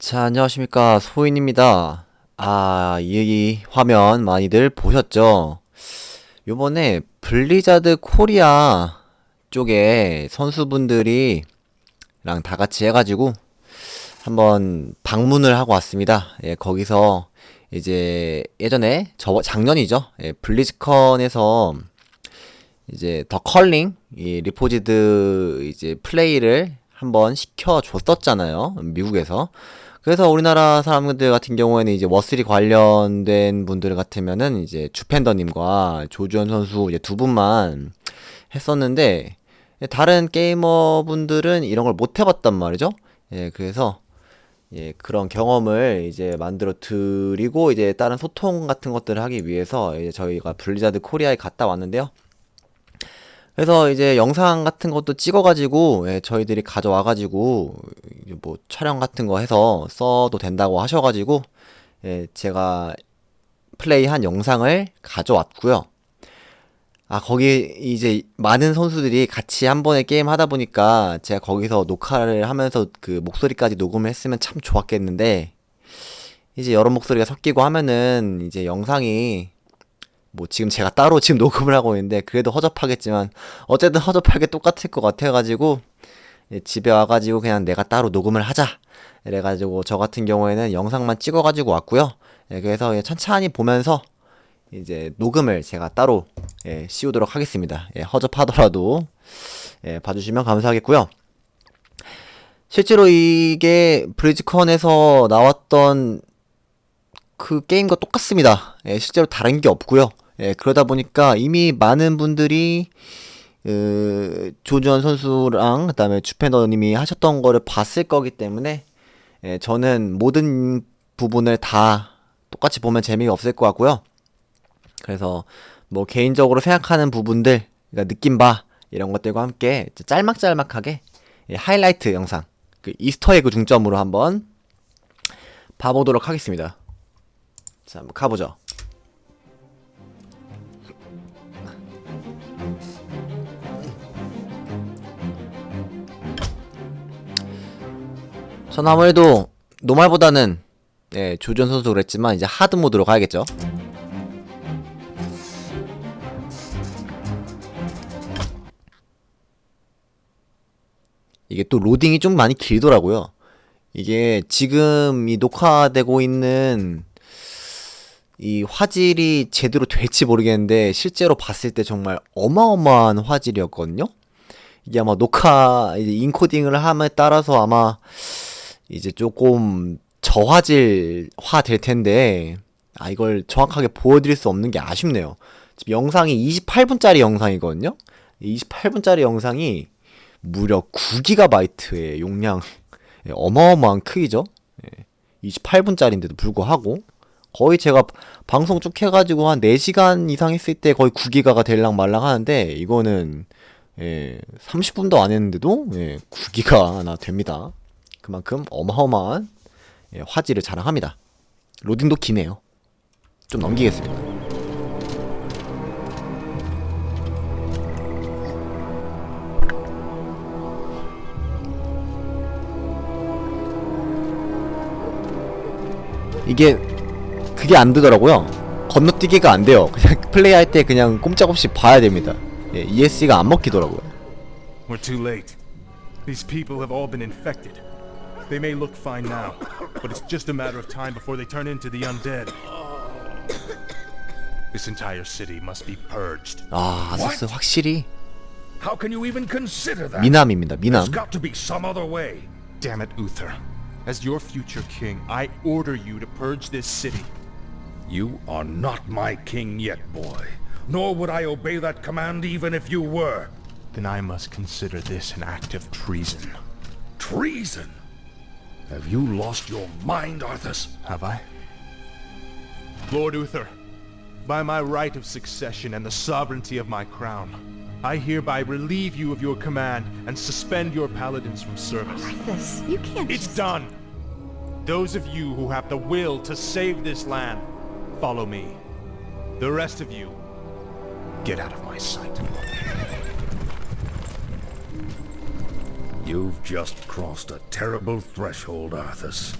자, 안녕하십니까. 소인입니다. 아, 이 화면 많이들 보셨죠? 요번에 블리자드 코리아 쪽에 선수분들이 랑 다 같이 해가지고 한번 방문을 하고 왔습니다. 예, 거기서 이제 예전에 저 작년이죠. 예, 블리즈컨에서 이제 더 컬링 이 리포지드 이제 플레이를 한번 시켜 줬었잖아요. 미국에서. 그래서 우리나라 사람들 같은 경우에는 이제 워스리 관련된 분들 같으면은 이제 주펜더님과 조주현 선수 이제 두 분만 했었는데 다른 게이머 분들은 이런 걸 못 해봤단 말이죠. 예, 그래서 예, 그런 경험을 이제 만들어 드리고 이제 다른 소통 같은 것들을 하기 위해서 이제 저희가 블리자드 코리아에 갔다 왔는데요. 그래서 이제 영상 같은 것도 찍어가지고 예, 저희들이 가져와가지고 뭐 촬영 같은 거 해서 써도 된다고 하셔가지고 예, 제가 플레이한 영상을 가져왔고요. 아 거기 이제 많은 선수들이 같이 한 번에 게임 하다 보니까 제가 거기서 녹화를 하면서 그 목소리까지 녹음을 했으면 참 좋았겠는데 이제 여러 목소리가 섞이고 하면은 이제 영상이 뭐 지금 제가 따로 지금 녹음을 하고 있는데 그래도 허접하겠지만 어쨌든 허접하게 똑같을 것 같아가지고 예, 집에 와가지고 그냥 내가 따로 녹음을 하자. 이래가지고 저 같은 경우에는 영상만 찍어가지고 왔고요. 예, 그래서 예, 천천히 보면서 이제 녹음을 제가 따로 예, 씌우도록 하겠습니다. 예, 허접하더라도 예, 봐주시면 감사하겠고요. 실제로 이게 브리즈컨에서 나왔던 그 게임과 똑같습니다. 예, 실제로 다른 게 없고요. 예, 그러다 보니까 이미 많은 분들이 그 조주원 선수랑 그다음에 주펜더님이 하셨던 거를 봤을 거기 때문에 예, 저는 모든 부분을 다 똑같이 보면 재미가 없을 것 같고요. 그래서 뭐 개인적으로 생각하는 부분들, 그러니까 느낌 봐 이런 것들과 함께 짤막짤막하게 예, 하이라이트 영상, 그 이스터에그 중점으로 한번 봐보도록 하겠습니다. 자, 한번 가보죠. 전 아무래도 노말보다는 예, 조전 선수 그랬지만 이제 하드 모드로 가야겠죠. 이게 또 로딩이 좀 많이 길더라고요. 이게 지금 이 녹화되고 있는 이 화질이 제대로 될지 모르겠는데 실제로 봤을 때 정말 어마어마한 화질이었거든요. 이게 아마 녹화 인코딩을 함에 따라서 아마 이제 조금 저화질화 될 텐데 아 이걸 정확하게 보여드릴 수 없는 게 아쉽네요. 지금 영상이 28분짜리 영상이거든요. 28분짜리 영상이 무려 9GB의 용량 예, 어마어마한 크기죠. 28분짜리인데도 불구하고 거의 제가 방송 쭉 해가지고 한 4시간 이상 했을 때 거의 9기가가 될랑 말랑 하는데 이거는 예, 30분도 안 했는데도 예, 9기가나 됩니다. 그만큼 어마어마한 예, 화질을 자랑합니다. 로딩도 기네요. 좀 넘기겠습니다. 이게 그게 안 되더라고요. 건너뛰기가 안 돼요. 그냥 플레이할 때 그냥 꼼짝없이 봐야 됩니다. 예, ESC가 안 먹히더라고요. We're too late. These people have all been infected. They may look fine now, but it's just a matter of time before they turn into the undead. This entire city must be purged. 아, 아서스 확실히 How can you even consider that? 미남입니다. 미남. There's got to be some other way. Damn it, Uther. As your future king, I order you to purge this city. You are not my king yet, boy. Nor would I obey that command even if you were. Then I must consider this an act of treason. Treason! Have you lost your mind, Arthas? Have I? Lord Uther, by my right of succession and the sovereignty of my crown, I hereby relieve you of your command and suspend your paladins from service. Arthas, you can't It's just... done! Those of you who have the will to save this land, follow me. The rest of you, get out of my sight. You've just crossed a terrible threshold, Arthas.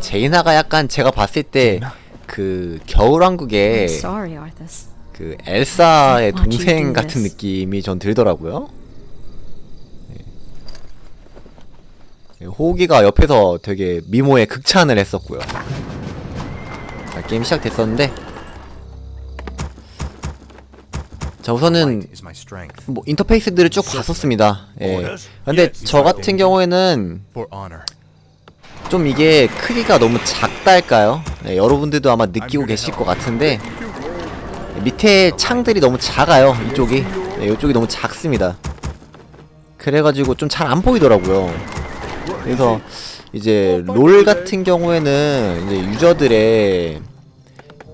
제이나가 약간 제가 봤을 때 그 겨울왕국의 Sorry, Arthas. 그 엘사의 동생 같은? 느낌이 전 들더라고요. 예. 호기가 옆에서 되게 미모에 극찬을 했었고요. 자, 게임 시작됐었는데 자 우선은. 뭐 인터페이스들을 쭉 봤었습니다. 예. 근데 저 같은 경우에는. 좀 이게 크기가 너무 작달까요? 네, 여러분들도 아마 느끼고 계실 것 같은데 밑에 창들이 너무 작아요 이쪽이 네, 이쪽이 너무 작습니다 그래가지고 좀 잘 안 보이더라고요 그래서 이제 롤 같은 경우에는 이제 유저들의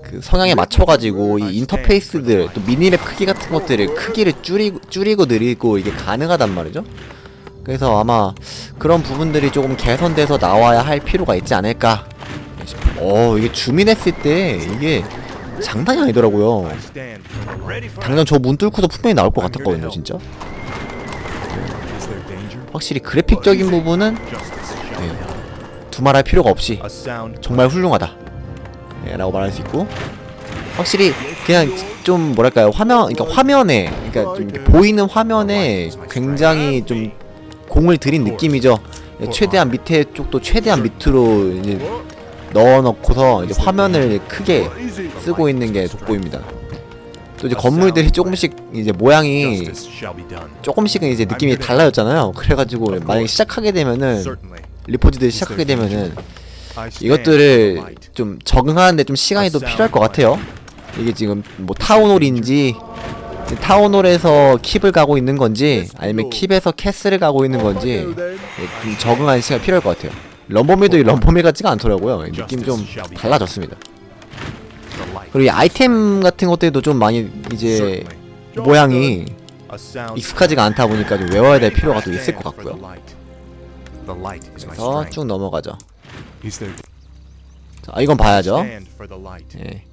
그 성향에 맞춰가지고 이 인터페이스들 또 미니맵 크기 같은 것들을 크기를 줄이고 줄이고 늘리고 이게 가능하단 말이죠 그래서 아마 그런 부분들이 조금 개선돼서 나와야 할 필요가 있지 않을까. 어 이게 주민했을 때 이게 장난이 아니더라고요 당장 저 문 뚫고서 분명히 나올 것 같았거든요 진짜 danger? 확실히 그래픽적인 부분은 done. 두말할 필요가 없이 정말 훌륭하다 예, 라고 말할 수 있고 확실히 그냥 좀 뭐랄까요 화면 그러니까 화면에 그러니까 좀 보이는 화면에 굉장히 좀 공을 들인 느낌이죠 예, 최대한 밑에 쪽도 최대한 밑으로 이제 넣어놓고서 이제 화면을 크게 쓰고 있는 게 돋보입니다 또 이제 건물들이 조금씩 이제 모양이. 조금씩은 이제 느낌이 달라졌잖아요 그래가지고 만약에 시작하게 되면은. 리포즈들 시작하게 되면은 이것들을. 좀 적응하는데 좀 시간이 또 필요할 것 같아요. 이게 지금 뭐 타운홀인지 타운홀에서 킵을 가고 있는 건지 아니면 킵에서 캐슬을 가고 있는 건지 예, 좀 적응하는 시간이 필요할 것 같아요. 럼버밀도 이 럼버밀 같지가 않더라고요. 느낌 좀 달라졌습니다. 그리고 이 아이템 같은 것들도 좀 많이 이제. 모양이 익숙하지가 않다 보니까 좀 외워야 될 필요가 또 있을 것 같고요. 그래서. 쭉 넘어가죠. There 자, 아, 이건 봐야죠. stand for the light. 예.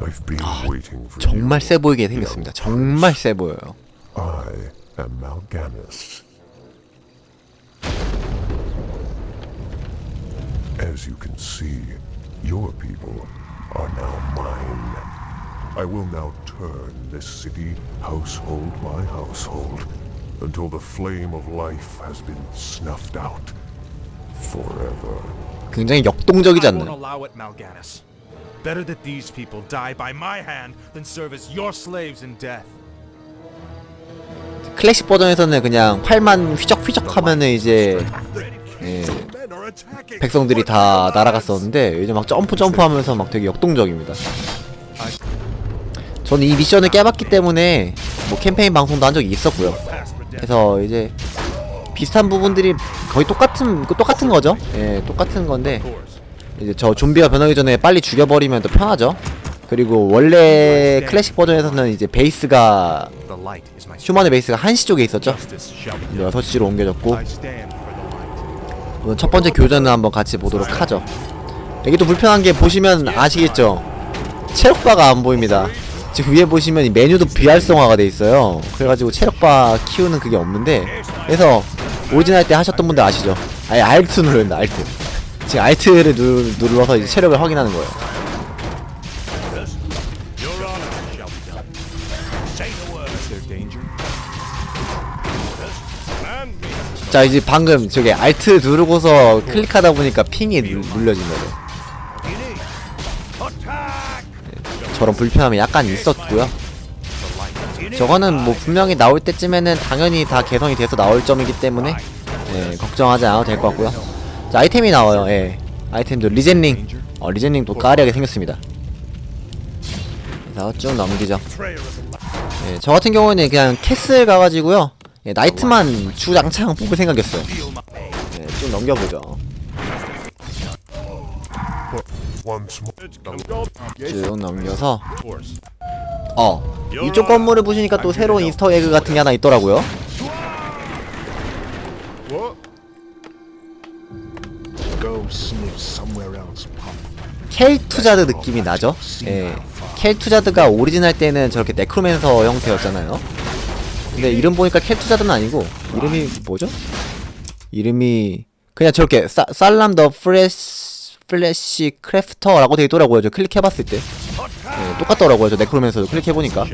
I've been waiting for 정말 you. 세 보이게 생겼습니다. 정말 세 보여요. I am Mal'Ganis. As you can see, your people are now mine. I will now turn this city household by household until the flame of life has been snuffed out forever. 굉장히 역동적이지 I won't 않나요? allow it, Mal'Ganis. Better that these people die by my hand than serve as your slaves in death. 클래식 버전에서는 그냥 팔만 휘적휘적 하면은 이제 예, 백성들이 다 날아갔었는데 이제 막 점프 점프 하면서 막 되게 역동적입니다. 저는 이 미션을 깨봤기 때문에 뭐 캠페인 방송도 한 적이 있었고요. 그래서 이제 비슷한 부분들이 거의 똑같은 똑같은 거죠. 예, 똑같은 건데 이제 저 좀비가 변하기 전에 빨리 죽여버리면 더 편하죠. 그리고 원래 클래식 버전에서는 이제 베이스가. 휴먼의 베이스가 한시 쪽에 있었죠. Done. 6시로 옮겨졌고. 우선 첫 번째 교전을 한번 같이 보도록 하죠. 이게 또 불편한 게 보시면 아시겠죠? 체력바가 안 보입니다. 지금 위에 보시면 이 메뉴도 비활성화가 돼 있어요. 그래가지고 체력바 키우는 그게 없는데 그래서 오리진 할 때 하셨던 분들 아시죠? 아예 알트 눌러야 알트. 지금 알트를 누, 눌러서 이제 체력을 확인하는 거예요. 자 이제 방금 저기 알트 누르고서 클릭하다 보니까 핑이 누, 눌려진 거죠. 저런 불편함이 약간 있었고요. 저거는 뭐 분명히 나올 때쯤에는 당연히 다 개선이 돼서 나올 점이기 때문에 예, 걱정하지 않아도 될 것 같고요. 자 아이템이 나와요. 예. 아이템도 리젠링. 어 리젠링도 까리하게 생겼습니다. 그래서 쭉 넘기죠. 예, 저 같은 경우에는 그냥 캐슬 가가지고요. 예, 나이트만 주장창 뽑을 생각이었어요. 예, 쭉 넘겨보죠. 쭉 넘겨서. 어 이쪽 건물을 보시니까 또 새로운 이스터 에그 같은 게 하나 있더라고요. 켈투자드 느낌이 나죠? 예. 켈투자드가 오리지널 때는 저렇게 네크로맨서 형태였잖아요. 근데 이름 보니까 켈투자드는 아니고 이름이 뭐죠? 이름이 그냥 저렇게 사, 살람 더 프레시 플래시 크래프터라고 되어 있더라고요. 저 클릭해봤을 때 네, 똑같더라고요. 저 네크로맨서도 클릭해보니까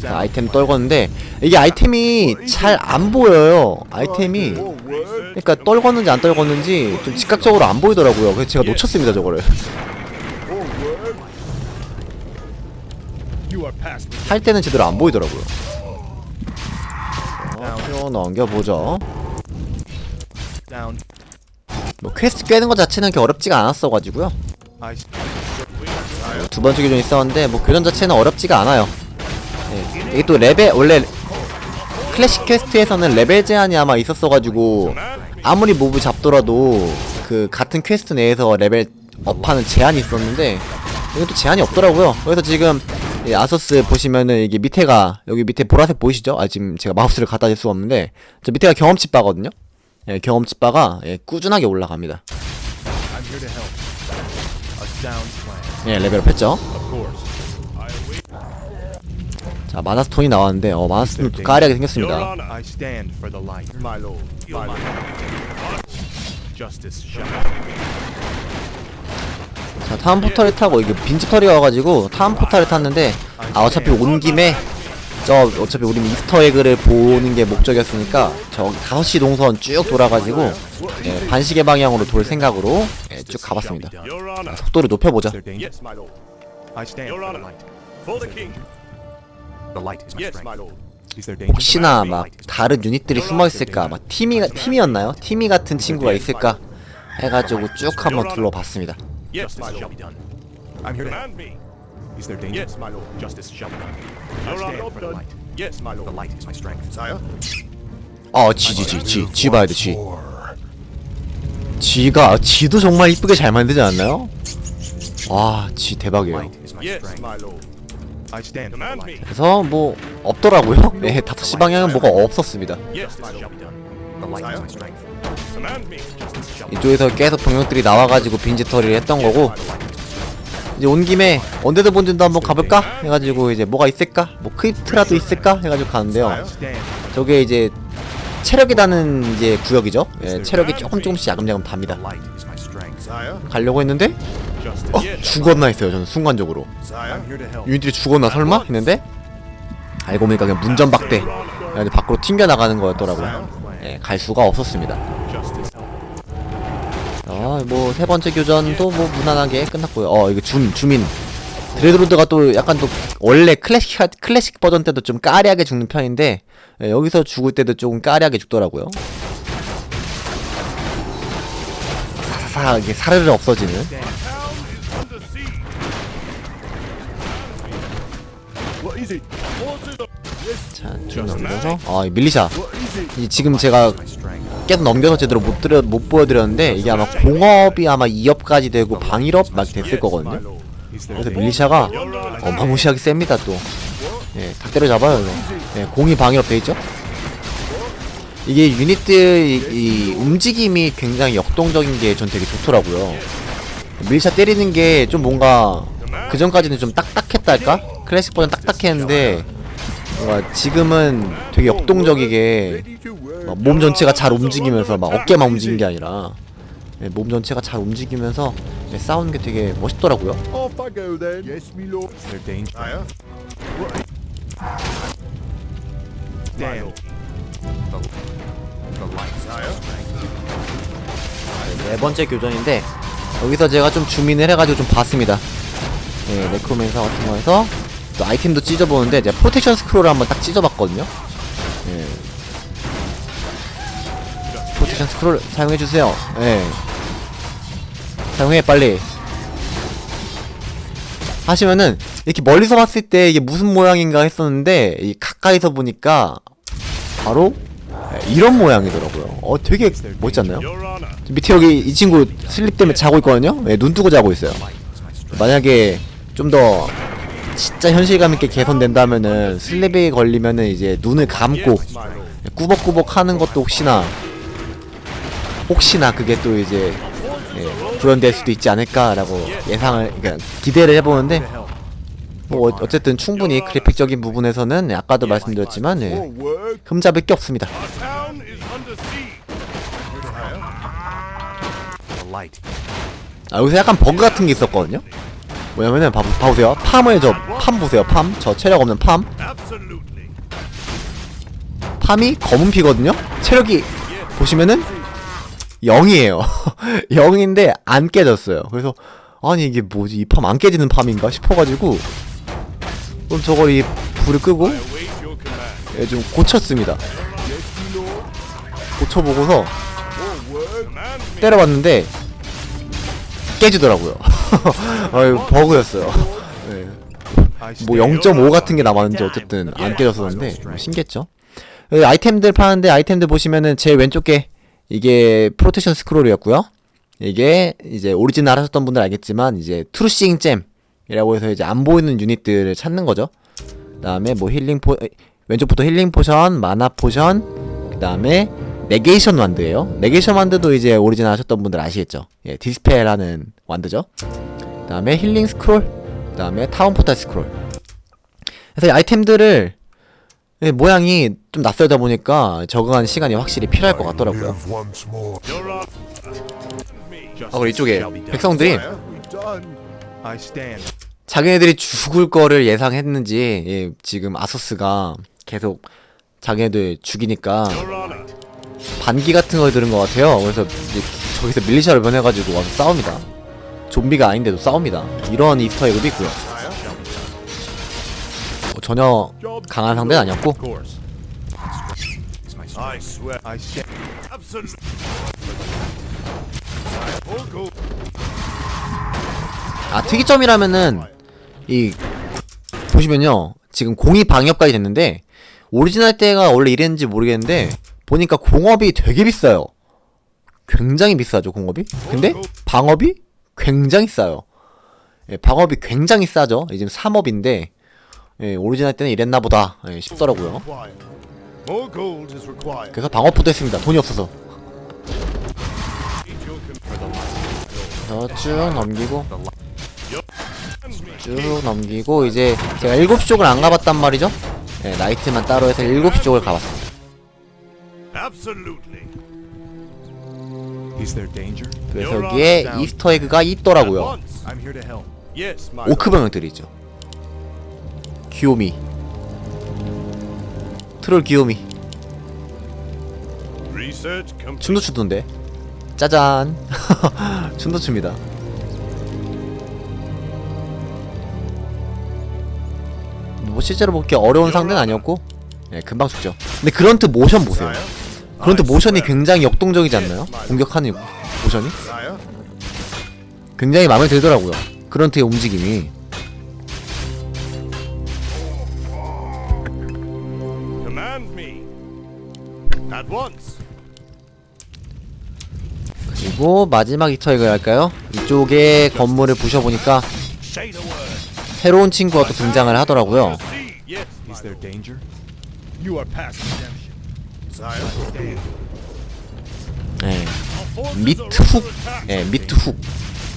자, 아이템 떨궜는데 이게 아이템이 잘 안 보여요. 아이템이 그러니까 떨궜는지 안 떨궜는지 좀 즉각적으로 안 보이더라고요. 그래서 제가 놓쳤습니다 저거를. 할 때는 제대로 안 보이더라고요. 어, 넘겨보죠. 뭐 퀘스트 깨는 것 자체는 그렇게 어렵지가 않았어가지고요. I 어, 두 번째 교전 있었는데 뭐 교전 자체는 어렵지가 않아요. 네. 이게 또 레벨 원래 클래식 퀘스트에서는 레벨 제한이 아마 있었어가지고 아무리 모브 잡더라도 그 같은 퀘스트 내에서 레벨 업하는 제한이 있었는데 또 제한이 없더라고요. 그래서 지금 이 아서스 보시면은 이게 밑에가 여기 밑에 보라색 보이시죠? 아 지금 제가 마우스를 갖다 댈 수가 없는데 저 밑에가 경험치 바거든요. 예, 경험치 바가 예, 꾸준하게 올라갑니다. 예, 레벨업 했죠. 자 마나스톤이 나왔는데 어 마나스톤 까리하게 생겼습니다. 자 타운 포탈을 타고 이게 빈집 털이 와가지고 타운 포탈을 탔는데 아 어차피 온 김에 저 어차피 우리 이스터에그를 보는 게 목적이었으니까 저 5시 동선 쭉 돌아가지고 예, 반시계 방향으로 돌 생각으로 예, 쭉 가봤습니다 Honor. 속도를 높여보자? 혹시나 막 다른 유닛들이 숨어 있을까 막 팀이 팀이었나요? 팀이 같은 친구가 있을까 해가지고 쭉 한번 둘러봤습니다 Is there danger? Yes, my lord. Justice shall be done. I stand for the light. Yes, my The lord. light is my strength. Sire. 어 지 지 지 지 지 봐야 돼지 For 지가 지도 정말 이쁘게 잘 만들지 않나요? 와, 지 대박이에요. Light is my Yes, strength. my lord. I stand for the Command light. me. 그래서 뭐 없더라고요. 네, 5시 방향은 뭐가 없었습니다. Yes, my shall lord. be done. The light is my strength. Command me. Justice shall be 이쪽에서 계속 병력들이 나와가지고 빈집털이를 했던 거고 이제 온 김에 언데드 본진도 한번 가볼까 해가지고 이제 뭐가 있을까? 뭐 크립트라도 있을까 해가지고 가는데요. 저게 이제 체력이 다는 이제 구역이죠. 예, 체력이 조금 조금씩 야금야금 답니다. 가려고 했는데. 어 죽었나 했어요. 저는 순간적으로. 유닛들이 죽었나 설마 했는데 알고 보니까 그냥 문전박대 그냥 밖으로 튕겨 나가는 거였더라고요. 예, 갈 수가 없었습니다. Justice help. 아, 뭐 세 번째 교전도 뭐 무난하게 끝났고요. 어, 이거 줌 줌인 드레드로드가 또 약간 또 원래 클래식 클래식 버전 때도 좀 까리하게 죽는 편인데 예, 여기서 죽을 때도 조금 까리하게 죽더라고요. 사사사 이게 사르르 없어지는. Under siege. what is it? 자, 쭉 넘겨서 아, 이 밀리샤. 이 지금 제가. 계속 넘겨서 제대로 못 들여 못 보여드렸는데 이게 아마 공업이 아마 2업까지 되고 방일업 막 됐을 거거든요. 그래서? 밀리샤가 어마무시하게 셉니다 또. 예, 다 때려잡아요 이거. 예, 공이 방일업 돼 있죠. 이게 유닛들 움직임이 굉장히 역동적인 게 전 되게 좋더라고요. 밀리샤 때리는 게 좀 뭔가 그 전까지는 좀 딱딱했다 할까? 클래식 버전 딱딱했는데 뭔가 지금은 되게 역동적이게 몸 전체가 잘 움직이면서 막 어깨만 움직이는 게 아니라 예, 몸 전체가 잘 움직이면서 예, 싸우는 게 되게 멋있더라고요. Strength. 네 번째 교전인데 여기서 제가 좀 주민을 해가지고 좀 봤습니다. 예, 네크로맨서 같은 거에서 또 아이템도 찢어보는데 제가 프로텍션 스크롤을 한번 딱 찢어봤거든요. 예. 프로텍션 스크롤 사용해주세요. 예. 사용해 빨리. 하시면은 이렇게 멀리서 봤을 때 이게 무슨 모양인가 했었는데 이 가까이서 보니까 바로 예, 이런 모양이더라고요. 어 되게 멋있지 않나요? 밑에 여기 이 친구 슬립 때문에 자고 있거든요. 예, 눈 뜨고 자고 있어요. 만약에 좀더 진짜 현실감 있게 개선된다면은 슬립에 걸리면은 이제 눈을 감고. 꾸벅꾸벅 하는 것도 혹시나 혹시나 그게 또 이제 예, 구현될 수도 있지 않을까라고 예상을 그러니까 기대를 해보는데 뭐 어- 어쨌든 충분히 그래픽적인 부분에서는 네, 아까도 말씀드렸지만 네, 흠잡을 게 없습니다. 아, 여기서 약간 버그 같은 게 있었거든요. 뭐냐면은 봐, 봐보세요. 팜을 저팜 보세요. 팜. 저 체력 없는 팜. 팜이 검은 피거든요. 체력이 보시면은 0이에요. 0인데 안 깨졌어요. 그래서 아니 이게 뭐지? 이 팜 안 깨지는 팜인가 싶어가지고 그럼 저걸 이 불을 끄고. 예, 좀 고쳤습니다. 고쳐보고서. 때려봤는데 깨지더라고요. 아유 버그였어요. 예. I 뭐 stand 0.5 같은 게 남았는지 어쨌든 안 깨졌었는데 뭐 신기했죠. 여기 아이템들 파는데 아이템들 보시면은 제일 왼쪽 게 이게 프로테ction 스크롤이었고요. 이게 이제 오리지널 하셨던 분들 알겠지만 이제 트루싱 잼이라고 해서 이제 안 보이는 유닛들을 찾는 거죠. 그다음에 뭐 힐링 포 에, 왼쪽부터 힐링 포션, 마나 포션, 그다음에 네게이션 완드예요. 네게이션 완드도 이제 오리지널 하셨던 분들 아시겠죠? 예, 디스펠하는 완드죠. 그다음에 힐링 스크롤, 그다음에 타운 포탈 스크롤. 그래서 이 아이템들을 예, 모양이 좀 낯설다 보니까 적응하는 시간이 확실히 필요할 것 같더라고요. 아, 그리고 이쪽에 백성들이. 자기네들이 죽을 거를 예상했는지 예, 지금 아소스가 계속 자기네들 죽이니까. 반기 같은 걸 들은 것 같아요. 그래서 이제 저기서 밀리샤를 변해가지고 와서 싸웁니다. 좀비가 아닌데도 싸웁니다. 이런 이스터 에그도 있고요. 뭐 전혀 강한 상대는 아니었고. 아 특이점이라면은 이 보시면요 지금 공이 방역까지 됐는데 오리지널 때가 원래 이랬는지 모르겠는데 보니까 공업이 되게 비싸요. 굉장히 비싸죠 공업이. 근데 방업이 굉장히 싸요. 예, 방업이 굉장히 싸죠. 이제 3업인데 예, 오리지널 때는 이랬나 보다. 예, 싶더라고요. 그래서 방업부도 했습니다. 돈이 없어서. 그래서 쭉 넘기고 쭉 넘기고 이제 제가 7시 쪽을 안 가봤단 말이죠? 네, 나이트만 따로 해서 7시 쪽을 가봤습니다 Absolutely. Is there danger? 그래서 여기에 이스터 에그가 있더라고요. Once. I'm here to help. Yes, my 오크 병력들이죠. 귀요미. 트롤 귀요미. Research complete. 춤도 추던데. 짜잔. 춤도 춥니다. 뭐 실제로 보기 어려운 상대는 아니었고 예, 금방 죽죠. 근데 그런트 모션 보세요 그런트 모션이 굉장히 역동적이지 않나요? 공격하는 모션이? 굉장히 마음에 들더라고요. 그런트의 움직임이. 그리고 마지막 이터에그 할까요? 이쪽에 건물을 부셔보니까. 새로운 친구가 또 등장을 하더라고요 See. Yes, my Is there danger? You are past redemption. Sire. 예. Our forces are 미트 under 훅 attack. 예, 미트 훅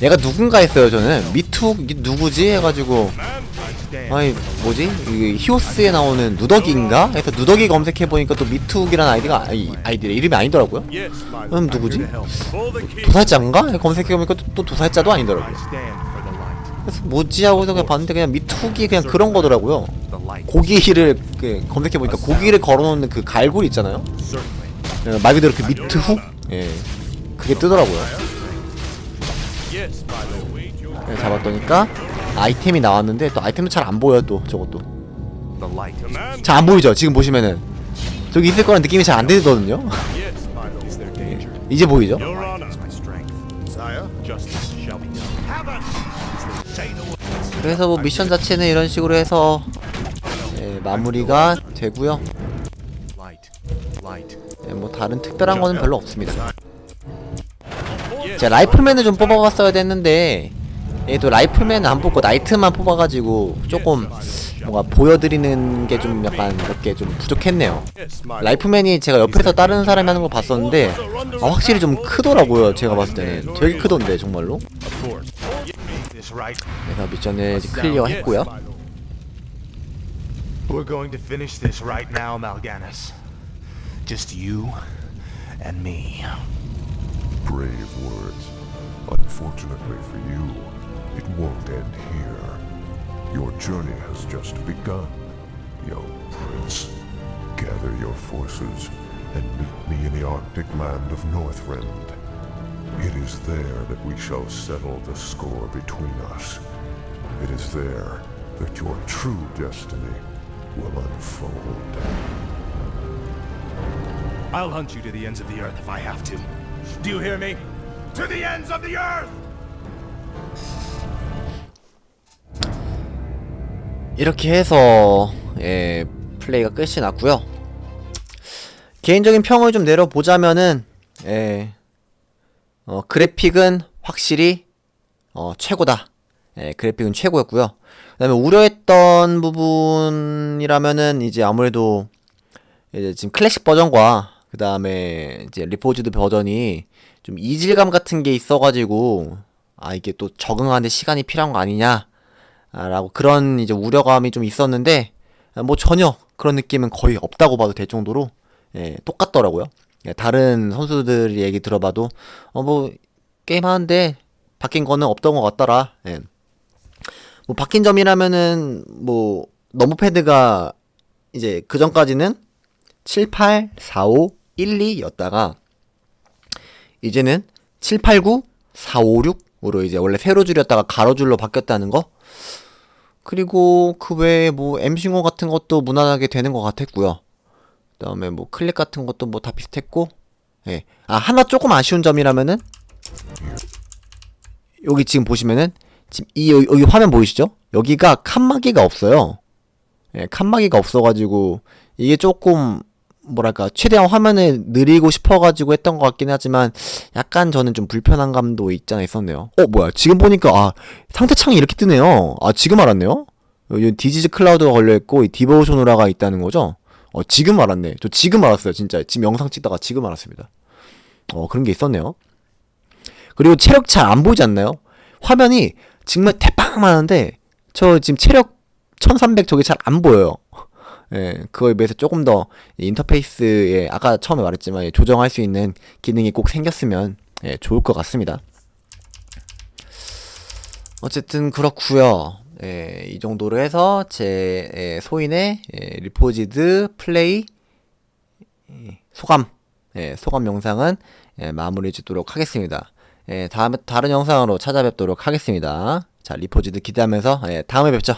얘가 누군가 했어요 저는 미트 훅 이게 누구지 해가지고. 아니 뭐지 이 히오스에 나오는 누더기인가 해서 누더기 검색해 보니까 또 미트 훅이라는 아이디가 아이, 아이디 이름이 아니더라고요 그럼 누구지. 도살자인가 검색해 보니까 또, 또 도살자도 아니더라고요. 그래서 뭐지 하고서 그냥 봤는데 그냥 미트 훅이 그냥 그런 거더라고요. 고기를 그 검색해 보니까 고기를 걸어놓는 그 갈고리 있잖아요. 예, 말 그대로 그 미트 훅 예. 그게 뜨더라고요 네, 잡았더니까 아이템이 나왔는데 또 아이템도 잘 안 보여요 또 저것도. 잘 안 보이죠 지금 보시면은 저기 있을 거란 느낌이 잘안 danger? 이제 보이죠. 그래서 뭐 미션 자체는 이런 식으로 해서 예, 마무리가 되고요. 예, 뭐 다른 특별한 거는 별로 없습니다. 제가 라이플맨을 좀 뽑아봤어야 됐는데 얘도 라이플맨 안 뽑고 나이트만 뽑아가지고 조금 뭔가 보여드리는 게 좀 약간 이렇게 좀 부족했네요. 라이프맨이 제가 옆에서 다른 사람이 하는 걸 봤었는데 아, 확실히 좀 크더라고요. 제가 봤을 때는 되게 크던데 정말로. 그래서 미션을 클리어 했고요. We're going to finish this right now, Mal'Ganis. Just you and me. Brave words. Unfortunately for you, it won't end here. Your journey has just begun, young prince. Gather your forces and meet me in the Arctic land of Northrend. It is there that we shall settle the score between us. It is there that your true destiny will unfold. I'll hunt you to the ends of the earth if I have to. Do you hear me? To the ends of the earth! 이렇게 해서 예, 플레이가 끝이 났고요. 개인적인 평을 좀 내려보자면은 예, 어, 그래픽은 확실히 어, 최고다. 예, 그래픽은 최고였고요. 그다음에 우려했던 부분이라면은 이제 아무래도 이제 지금 클래식 버전과 그다음에 이제 리포즈드 버전이 좀 이질감 같은 게 있어가지고 아 이게 또 적응하는데 시간이 필요한 거 아니냐 아, 라고 그런 이제 우려감이 좀 있었는데 아, 뭐 전혀 그런 느낌은 거의 없다고 봐도 될 정도로 예, 똑같더라고요. 예, 다른 선수들 얘기 들어봐도 어 뭐 게임 하는데 바뀐 거는 없던 것 같더라. 예. 뭐 바뀐 점이라면은 뭐 너무 패드가 이제 그 전까지는 7, 8, 4, 5, 1, 2였다가 이제는 7, 8, 9, 4, 5, 6으로 이제 원래 세로 줄였다가 가로 줄로 바뀌었다는 거. 그리고 그 외에 뭐 엠싱어 같은 것도 무난하게 되는 것 같았고요. 그다음에 뭐 클릭 같은 것도 뭐 다 비슷했고. 예. 아, 하나 조금 아쉬운 점이라면은 여기 지금 보시면은 지금 이 여기, 여기 화면 보이시죠? 여기가 칸막이가 없어요. 예, 칸막이가 없어가지고 이게 조금 뭐랄까 최대한 화면을 느리고 싶어가지고 했던 것 같긴 하지만 약간 저는 좀 불편한 감도 있지 않아 있었네요. 어 뭐야 지금 보니까 아 상태 창이 이렇게 뜨네요. 아 지금 알았네요. 여기 디지즈 클라우드가 걸려있고 이 디보쇼노라가 있다는 거죠. 어 지금 알았네. 저 지금 알았어요 진짜. 지금 영상 찍다가 지금 알았습니다. 어 그런 게 있었네요. 그리고 체력 잘 안 보이지 않나요? 화면이 정말 대빵 많은데 저 지금 체력 1300 저게 잘 안 보여요. 예, 그거에 비해서 조금 더 인터페이스에 아까 처음에 말했지만 예, 조정할 수 있는 기능이 꼭 생겼으면 예, 좋을 것 같습니다. 어쨌든 그렇고요. 예, 이 정도로 해서 제 예, 소인의 예, 리포지드 플레이 예, 소감 예, 소감 영상은 예, 마무리 짓도록 하겠습니다. 예, 다음에 다른 영상으로 찾아뵙도록 하겠습니다. 자, 리포지드 기대하면서 예, 다음에 뵙죠.